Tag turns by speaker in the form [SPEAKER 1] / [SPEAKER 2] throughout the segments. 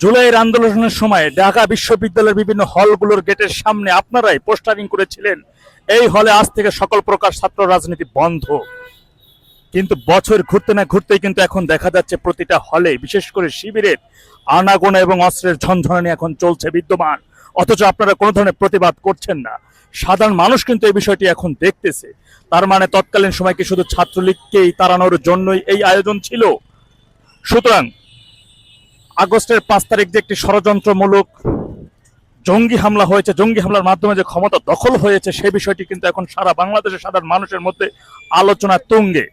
[SPEAKER 1] জুলাইয়ের আন্দোলনের সময় ঢাকা বিশ্ববিদ্যালয়ের বিভিন্ন হলগুলোর গেটের সামনে আপনারাই পোস্টারিং করেছিলেন, এই হলে আজ থেকে সকল প্রকার ছাত্র রাজনীতি বন্ধ। কিন্তু বছর ঘুরতে না ঘুরতেই কিন্তু এখন দেখা যাচ্ছে প্রতিটা হলে, বিশেষ করে শিবিরের আনাগোনা এবং অস্ত্রের ঝনঝনানি এখন চলছে বিদ্যমান। অথচ আপনারা কোনো ধরনের প্রতিবাদ করছেন না। সাধারণ মানুষ কিন্তু এই বিষয়টি এখন দেখতেছে। তার মানে তৎকালীন সময় কি শুধু ছাত্রলীগকেই তাড়ানোর জন্যই এই আয়োজন ছিল? সুতরাং আগস্টের পাঁচ তারিখ যে একটি ষড়যন্ত্রমূলক জঙ্গি হামলা হয়েছে। জঙ্গি হামলার মাধ্যমে যে ক্ষমতা দখল হয়েছে সেই বিষয়টি কিন্তু এখন সারা বাংলাদেশের সাধারণ মানুষের মধ্যে আলোচনা তুঙ্গে।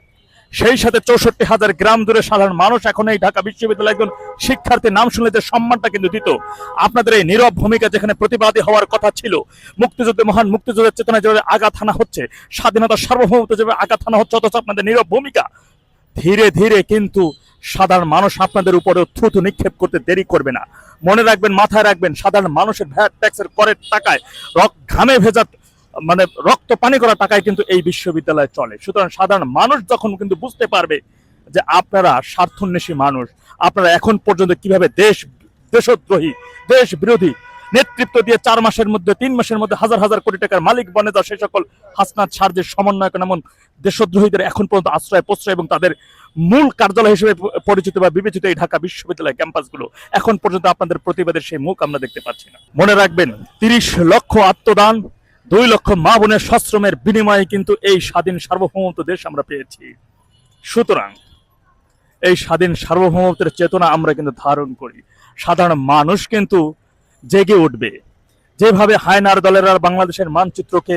[SPEAKER 1] সেই সাথে চৌষট্টি হাজার গ্রাম দূরে সাধারণ মানুষ এখন এই ঢাকা বিশ্ববিদ্যালয়ে একজন শিক্ষার্থীর নাম শুনলে যে সম্মানটা কিন্তু দিত। আপনাদের এই নীরব ভূমিকা যেখানে প্রতিবাদী হওয়ার কথা ছিল, মুক্তিযুদ্ধে, মহান মুক্তিযুদ্ধের চেতনা যেভাবে আঘাত হানা হচ্ছে, স্বাধীনতা সার্বভৌমত্ব যেভাবে আঘাত হানা হচ্ছে, অথচ আপনাদের নীরব ভূমিকা ধীরে ধীরে কিন্তু সাধারণ মানুষ আপনাদের উপরেও থুতু নিক্ষেপ করতে দেরি করবে না। মনে রাখবেন, মাথায় রাখবেন, সাধারণ মানুষের ভ্যাট, ট্যাক্সের করের টাকায় রক ঘামে ভেজা মানে রক্ত পানি করা টাকায় কিন্তু এই বিশ্ববিদ্যালয় চলে। সুতরাং সাধারণ মানুষ যখন কিন্তু বুঝতে পারবে যে আপনারা স্বার্থন্বেষী মানুষ, আপনারা এখন পর্যন্ত কীভাবে দেশ, দেশদ্রোহী দেশ বিরোধী নেতৃত্ব দিয়ে চার মাসের মধ্যে, তিন মাসের মধ্যে হাজার হাজার কোটি টাকার মালিক বনে দেওয়া সেই সকল হাসনাত সার্জের সমন্বয়ক এমন দেশদ্রোহীদের এখন পর্যন্ত আশ্রয় প্রশ্রয় এবং তাদের মূল কার্যালয় হিসেবে পরিচিত বা বিবেচিত এই ঢাকা বিশ্ববিদ্যালয় ক্যাম্পাসগুলো এখন পর্যন্ত আপনাদের প্রতিবাদের সেই মুখ আমরা দেখতে পাচ্ছি না। মনে রাখবেন, তিরিশ লক্ষ আত্মদান, দুই লক্ষ মা বোনের সশ্রমের বিনিময়ে কিন্তু এই স্বাধীন সার্বভৌমত্ব দেশ আমরা পেয়েছি। সুতরাং এই স্বাধীন সার্বভৌমত্বের চেতনা আমরা কিন্তু ধারণ করি। সাধারণ মানুষ কিন্তু জেগে উঠবে। যেভাবে হায়নার দলেরা বাংলাদেশের মানচিত্রকে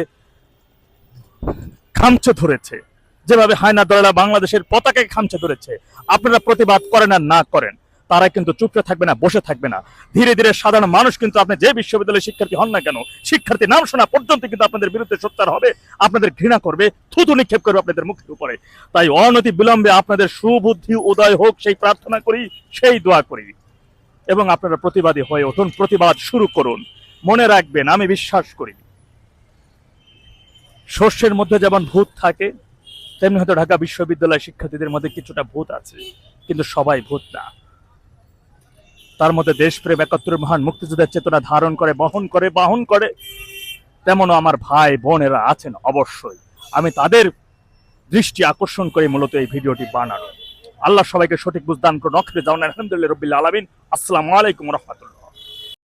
[SPEAKER 1] খামচে ধরেছে, যেভাবে হায়নার দলেরা বাংলাদেশের পতাকাকে খামচে ধরেছে, আপনারা প্রতিবাদ করেন আর না করেন, তারা কিন্তু চুপচাপ থাকবে না, বসে থাকবে না। ধীরে ধীরে সাধারণ মানুষ কিন্তু আপনি যে বিশ্ববিদ্যালয়ের শিক্ষার্থী হন না কেন, শিক্ষার্থী নাম শোনা পর্যন্ত কিন্তু আপনাদের বিরুদ্ধে সোচ্চার হবে, আপনাদের ঘৃণা করবে, থুতু নিক্ষেপ করবে আপনাদের মুখের উপরে। তাই অনতি বিলম্বে আপনাদের সুবুদ্ধি, উদয় হোক, সেই প্রার্থনা করি, সেই দোয়া করি। এবং আপনারা প্রতিবাদী হয়ে উঠুন, প্রতিবাদ শুরু করুন। মনে রাখবেন, আমি বিশ্বাস করি। শস্যের মধ্যে যেমন ভূত থাকে, তেমনি হয়তো ঢাকা বিশ্ববিদ্যালয় শিক্ষার্থীদের মধ্যে কিছুটা ভূত আছে, কিন্তু সবাই ভূত না। তার মধ্যে দেশপ্রেম একাত্তরের মহান মুক্তিযুদ্ধের চেতনা ধারণ করে, বহন করে, বাহন করে। তেমনও আমার ভাই, বোনেরা আছেন অবশ্যই। আমি তাদের দৃষ্টি আকর্ষণ করে মূলত এই ভিডিওটি বানানো আল্লাহ সবাইকে সঠিক বুঝদান করুন। অক্ষরে যাওয়ান আলহামদুলিল্লাহ রবিল্লা আলমিন। আসসালামু আলাইকুম রহমতুল্লাহ।